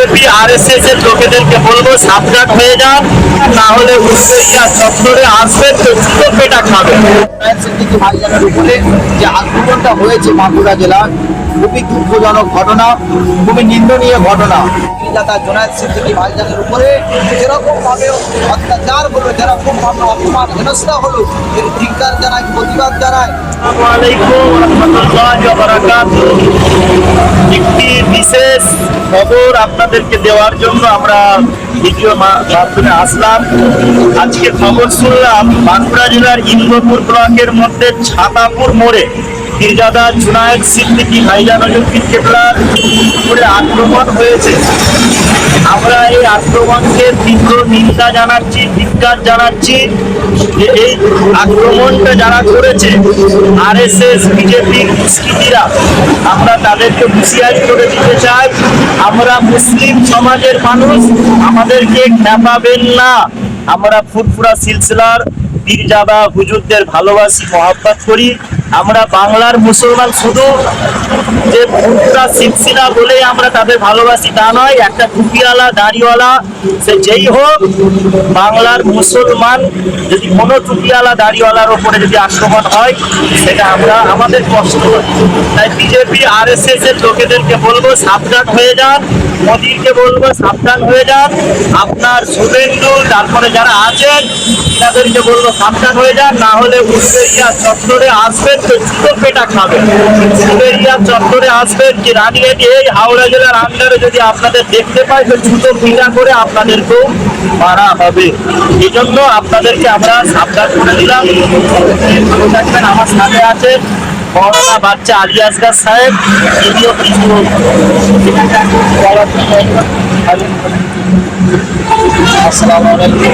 BJP আর S S এর লোকেদেরকে বলব সাবধান হয়ে যান না হলে উত্তরিয়া চত্বরে আসবেন তো পেটা ভাইজানের উপরে যে হয়েছে বাঁকুড়া জেলার খুবই দুঃখজনক ঘটনা খুবই নিন্দনীয় ঘটনা। নির্যাতা জোনায়েদ সিদ্দিকী ভাইজানের উপরে যেরকম ভাবে অত্যাচার হলো যেরকম ভাবে অপমান হেনস্থা হলো এর ধিক্কার জানায় প্রতিবাদ জানায় আসসালামু আলাইকুম রহমতুল্লাহি একটি বিশেষ খবর আপনাদেরকে দেওয়ার জন্য আমরা ভিডিও মাধ্যমে আসলাম। আজকে খবর শুনলাম, বাঁকুড়া জেলার ইন্দ্রপুর ব্লকের মধ্যে ছাতাপুর মোড়ে পীরজাদা জুনায়ক সিদ্দিকি ভাইজান কেবলার উপরে আক্রমণ হয়েছে। আমরা এই আক্রমণকে তীব্র নিন্দা জানাচ্ছি, ধিক্কার জানাচ্ছি যে এই আক্রমণটা যারা করেছে আর এস এস বিজেপি দুষ্কৃতীরা আমরা তাদেরকে হুঁশিয়ারি করে দিতে চাই। আমরা মুসলিম সমাজের মানুষ, আমাদেরকে খেপাবেন না। আমরা ফুরফুরা সিলসিলার পীরজাদা হুজুরদের ভালোবাসি, মহাব্বত করি। আমরা বাংলার মুসলমান শুধু যে ফুরফুরা সিলসিলা বলে আমরা তাদের ভালোবাসি তা নয়, একটা টুপিওয়ালা, দাড়িওয়ালা, সে যেই হোক, বাংলার মুসলমান যদি কোনো টুপিওয়ালা, দাড়িওয়ালার ওপরে যদি আক্রমণ হয়, সেটা আমরা আমাদের কষ্ট হয়। তাই বিজেপি আর এস এস এর লোকেদেরকে বলব, সাবধান হয়ে যান, মোদীকে বলব, সাবধান হয়ে যান। আপনার শুভেন্দু, তারপরে যারা আছেন তাদেরকে বলব, সাবধান হয়ে যান, না হলে উত্তরিয়া চত্বরে আসবেন তো জুতো পেটা খাবেন। উত্তরিয়া চত্বরে আসবেন কি রানিয়াটি এই হাওড়া জেলার আন্ডারে যদি আপনাদের দেখতে পাই, তো জুতো পিটা করে আপনাদেরকেও মারা হবে। এই জন্য আপনাদেরকে আমরা সাবধান করে দিলাম। থাকবেন, আমার সাথে আছে করোনা বাচ্চা আলী সাহেব যদিও কিছু আসসালামু আলাইকুম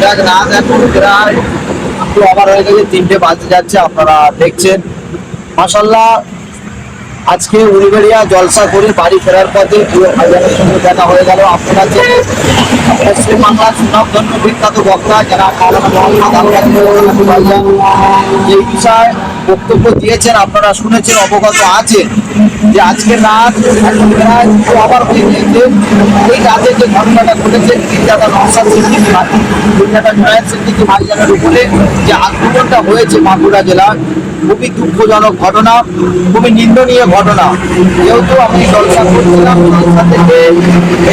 দেখ রাত এখন প্রায় আবার হয়ে গেছে, তিনটে বাজে যাচ্ছে, আপনারা দেখছেন। মাসাল্লাহ আজকে উলবেড়িয়া জলসা করে বাড়ি ফেরার পথে ভাইজানের সঙ্গে দেখা হয়ে গেল। আপনারা যে পশ্চিম বাংলার সুনামধন্য বিখ্যাত বক্তা, যারা মাওলানা মোহাম্মদ এই বিষয়ে বক্তব্য দিয়েছেন, আপনারা শুনেছেন, অবগত আছেন যে আজকে রাত এখন প্রায় আবার হয়ে গিয়েছে। এই রাতে যে ঘটনাটা ঘটেছে দিনদাতা নওসাদ সিদ্দিকী ভাই দিনদাতা জুনায়েদ সিদ্দিকী ভাইজানের উপরে যে আক্রমণটা হয়েছে বাঁকুড়া জেলার, খুবই দুঃখজনক ঘটনা, খুবই নিন্দনীয় ঘটনা। যেহেতু আমি জলসা করছিলাম জলসা থেকে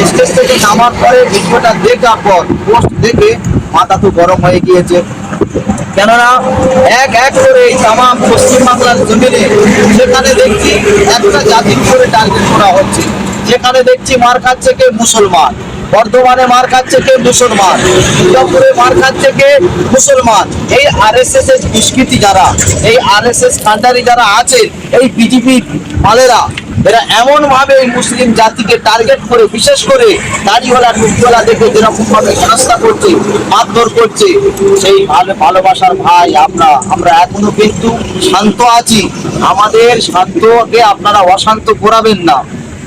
স্টেজ থেকে নামার পরে ভিডিওটা দেখার পর পোস্ট দেখে মাথা তো গরম হয়ে গিয়েছে। কেননা এক এক করে এই তামাম পশ্চিমবাংলার জমিনে সেখানে দেখছি একটা জাতির করে টার্গেট করা হচ্ছে। যেখানে দেখছি মার খাচ্ছে কে মুসলমান, বর্ধমানে মার খাচ্ছে কে মুসলমান দুর্গাপুরে মার খাচ্ছে কে মুসলমান। এই আর এস এস এর দুষ্কৃতি যারা, এই আর এস এস কান্ডারি যারা আছে এই বিজেপি মালেরা এরা এমন ভাবে এই মুসলিম জাতিকে টার্গেট করে, বিশেষ করে দাড়িওয়ালা, টুপিওয়ালা দেখে যেরকম ভাবে হেনস্থা করছে, মারধর করছে, সেই ভালো ভালোবাসার ভাই আমরা আমরা এখনও কিন্তু শান্ত আছি। আমাদের শান্তকে আপনারা অশান্ত করাবেন না।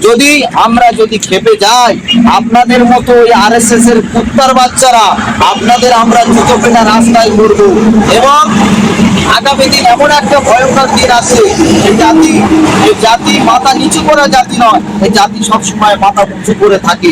যদি আমরা যদি খেপে যাই, আপনাদের মতো ওই আর এস এস এর কুত্তার বাচ্চারা, আপনাদের আমরা জুতো পেটা রাস্তায় করব এবং আগামী দিন এমন একটা ভয়ঙ্কর দিন আছে এই জাতি এই জাতি মাথা নিচু করা জাতি নয়, এই জাতি সবসময় মাথা উঁচু করে থাকে।